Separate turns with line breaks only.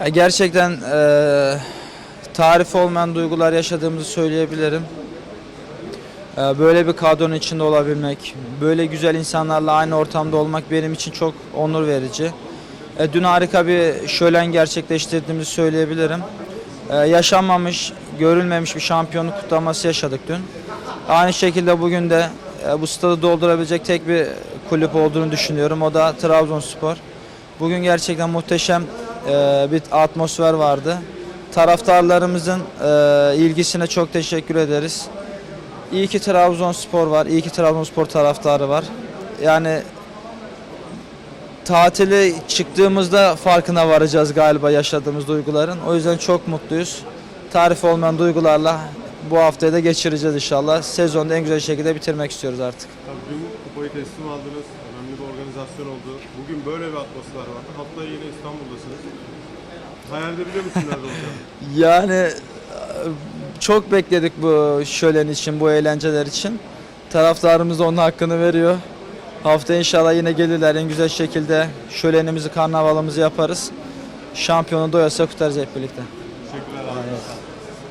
Ya gerçekten eee tarif olmayan duygular yaşadığımızı söyleyebilirim. Eee, böyle bir kadronun içinde olabilmek, böyle güzel insanlarla aynı ortamda olmak benim için çok onur verici. E, dün harika bir şölen gerçekleştirdiğimizi söyleyebilirim. E, yaşanmamış, görülmemiş bir şampiyonluk kutlaması yaşadık dün. Aynı şekilde bugün de e, bu stadı doldurabilecek tek bir kulüp olduğunu düşünüyorum. O da Trabzonspor. Bugün gerçekten muhteşem e, bir atmosfer vardı. Taraftarlarımızın e, ilgisine çok teşekkür ederiz. İyi ki Trabzonspor var, iyi ki Trabzonspor taraftarı var. Yani tatili çıktığımızda farkına varacağız galiba yaşadığımız duyguların. O yüzden çok mutluyuz. Tarif olmayan duygularla bu haftayı da geçireceğiz inşallah. Sezonu da en güzel şekilde bitirmek istiyoruz artık.
Tabii kupayı teslim aldınız. Önemli bir organizasyon oldu. Bugün böyle bir atmosfer var. Haftaya yine İstanbul'dasınız. Hayal edebiliyor musun nerede olacağını?
Yani e, çok bekledik bu şölen için, bu eğlenceler için. Taraftarımız da onun hakkını veriyor. Hafta inşallah yine gelirler en güzel şekilde şölenimizi, karnavalımızı yaparız. Şampiyonu doyasa kutarız hep birlikte.